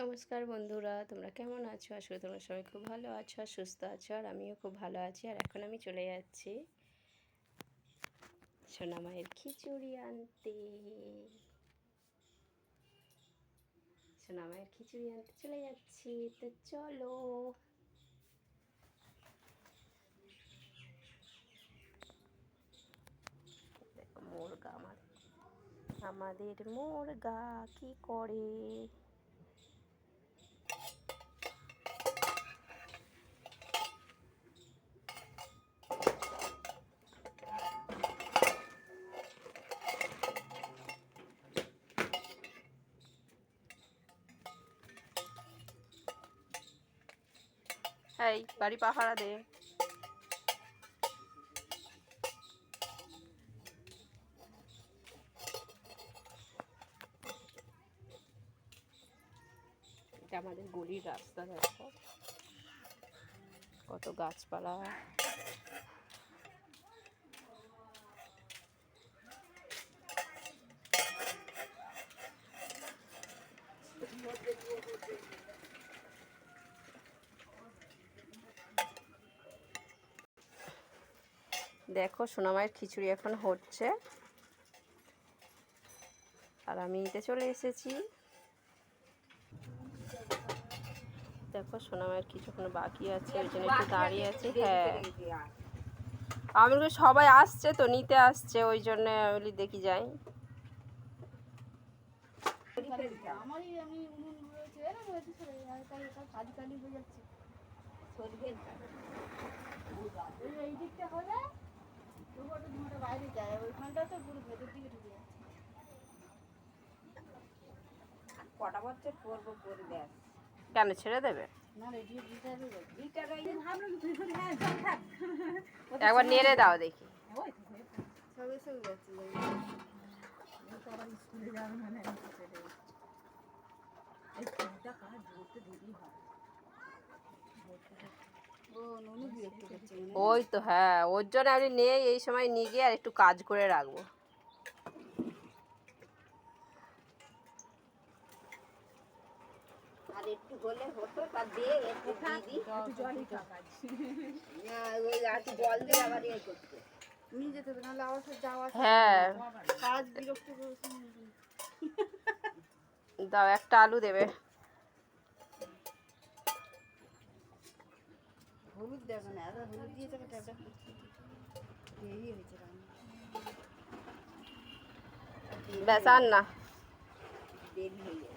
নমস্কার বন্ধুরা, তোমরা কেমন আছো? আসলে তোমরা সবাই খুব ভালো আছো আর সুস্থ আছো আর আমিও খুব ভালো আছি। আর এখন আমি চলে যাচ্ছি সোনা মায়ের খিচুড়ি আনতে। সোনা মায়ের খিচুড়ি আনতে চলে যাচ্ছি। তো চলো। মুরগা আমাদের আমাদের মুরগা কি করে? এই বাড়ি পাহারা দে। আমাদের গলির রাস্তা দেখো। কত গাছপালা। দেখো সোনামায়ের খিচুড়ি এখন হচ্ছে। আর আমি এতে চলে এসেছি। দেখো সোনামায়ের কিছুক্ষণ বাকি আছে, ওই জন্য একটু দাঁড়িয়ে আছে। হ্যাঁ। আমি সবাই আসছে তো, নিতে আসছে, ওই জন্য দেখি যাই আমি উনুন রয়েছে এরকম হয়েছে সরে আর তাই এটা কালি কালি হয়ে যাচ্ছে ওই এই দিকটা হলে তবু একটা ধোঁয়াটা বাইরে যায় তো পুরো ভেতর দিকে ঢুকে যাচ্ছে। কটা বছর করব করে দেখ। কেন ছেড়ে দেবে? করে হ্যাঁ একবার নেড়ে দাও দেখি। মানে এই ফোনটা কাজ ধরতে দেরি হয়? ওই তো হ্যাঁ ওর জন্য আমি নেই এই সময় নিয়ে গিয়ে আর একটু কাজ করে রাখব। আর একটু হলে হতো তা দিয়ে একটু দিদি জলই কাজ ওই আর জল দিয়ে আবার ইয়ে করতে। নিয়ে যেতে হবে নাহলে আবার যাওয়া হ্যাঁ। কাজ বিরক্ত করছে দাও একটা আলু দেবে। হলুদ দেখো না আদা হলুদ দিয়ে তাকে ট্যাপটা দেরি হয়েছে রান্না। ব্যাস আর না। দেরি হয়ে